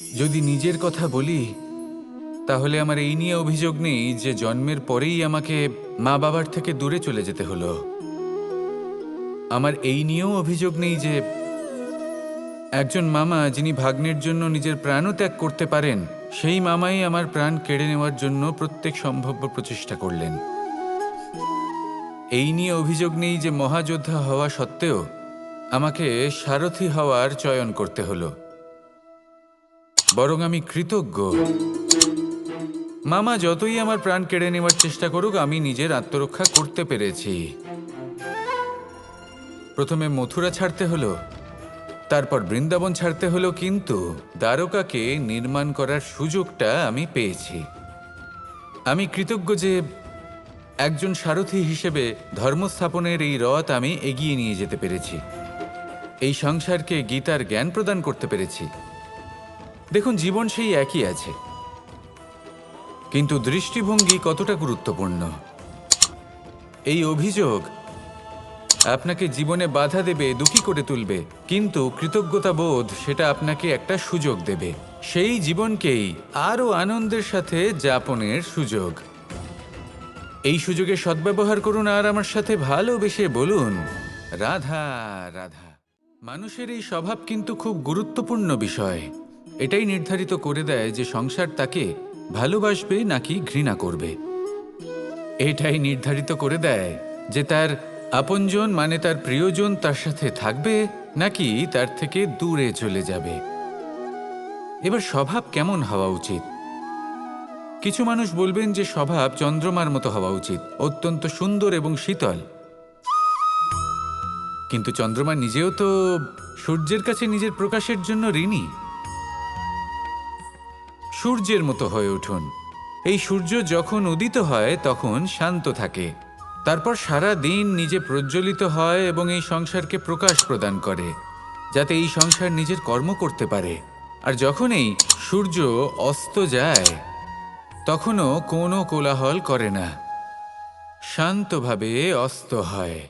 যদি নিজের কথা বলি, তাহলে আমার এই নিয়ে অভিযোগ নেই যে জন্মের পরেই আমাকে মা বাবার থেকে দূরে চলে যেতে হলো। আমার এই নিয়েও অভিযোগ নেই যে একজন মামা যিনি ভাগ্নের জন্য নিজের প্রাণও ত্যাগ করতে পারেন, সেই মামাই আমার প্রাণ কেড়ে নেওয়ার জন্য প্রত্যেক সম্ভাব্য প্রচেষ্টা করলেন। এই নিয়ে অভিযোগ নেই যে মহাযোদ্ধা হওয়া সত্ত্বেও আমাকে সারথি হওয়ার চয়ন করতে হলো। বরং আমি কৃতজ্ঞ। মামা, যতই আমার প্রাণ কেড়ে নেওয়ার চেষ্টা করুক, আমি নিজের আত্মরক্ষা করতে পেরেছি। প্রথমে মথুরা ছাড়তে হলো, তারপর বৃন্দাবন ছাড়তে হলো, কিন্তু দ্বারকাকে নির্মাণ করার সুযোগটা আমি পেয়েছি। আমি কৃতজ্ঞ যে একজন সারথি হিসেবে ধর্মস্থাপনের এই রথ আমি এগিয়ে নিয়ে যেতে পেরেছি। এই সংসারকে গীতার জ্ঞান প্রদান করতে পেরেছি। দেখুন, জীবন সেই একই আছে। কিন্তু দৃষ্টিভঙ্গি কতটা গুরুত্বপূর্ণ? এই অভিযোগ আপনাকে জীবনে বাধা দেবে, দুঃখী করে তুলবে, কিন্তু কৃতজ্ঞতা বোধ সেটা আপনাকে একটা সুযোগ দেবে। সেই জীবনকেই আরও আনন্দের সাথে যাপনের সুযোগ। এই সুযোগে সদ্ব্যবহার করুন আর আমার সাথে ভালোবেসে বলুন, রাধা রাধা। মানুষের এই স্বভাব কিন্তু খুব গুরুত্বপূর্ণ বিষয়। এটাই নির্ধারিত করে দেয় যে সংসার তাকে ভালোবাসবে নাকি ঘৃণা করবে। এটাই নির্ধারিত করে দেয় যে তার আপনজন মানে তার প্রিয়জন তার সাথে থাকবে নাকি তার থেকে দূরে চলে যাবে। এবার স্বভাব কেমন হওয়া উচিত? কিছু মানুষ বলবেন যে স্বভাব চন্দ্রমার মতো হওয়া উচিত, অত্যন্ত সুন্দর এবং শীতল। কিন্তু চন্দ্রমা নিজেও তো সূর্যের কাছে নিজের প্রকাশের জন্য ঋণী। সূর্যের মতো হয়ে উঠুন। এই সূর্য যখন উদিত হয়, তখন শান্ত থাকে। তারপর সারা দিন নিজে প্রজ্বলিত হয় এবং এই সংসারকে প্রকাশ প্রদান করে, যাতে এই সংসার নিজের কর্ম করতে পারে। আর যখন এই সূর্য অস্ত যায়, তখনও কোনো কোলাহল করে না। শান্তভাবে অস্ত হয়।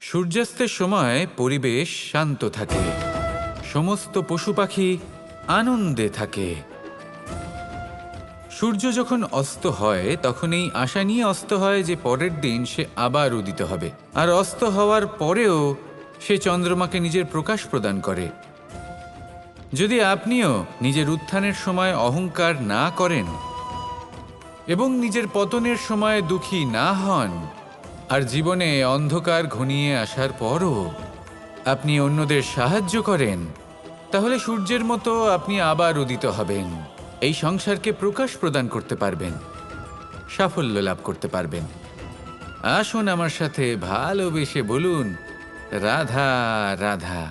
সূর্যাস্তের সময় পরিবেশ শান্ত থাকে। সমস্ত পশু পাখি আনন্দে থাকে। সূর্য যখন অস্ত হয়, তখন এই আশা নিয়ে অস্ত হয় যে পরের দিন সে আবার উদিত হবে। আর অস্ত হওয়ার পরেও সে চন্দ্রমাকে নিজের প্রকাশ প্রদান করে। যদি আপনিও নিজের উত্থানের সময় অহংকার না করেন এবং নিজের পতনের সময় দুঃখী না হন, আর জীবনে অন্ধকার ঘনিয়ে আসার পরও আপনি অন্যদের সাহায্য করেন, তাহলে সূর্যের মতো আপনি আবার উদিত হবেন। এই সংসারকে প্রকাশ প্রদান করতে পারবেন, সাফল্য লাভ করতে পারবেন। আসুন আমার সাথে ভালোবেসে বলুন, রাধা রাধা।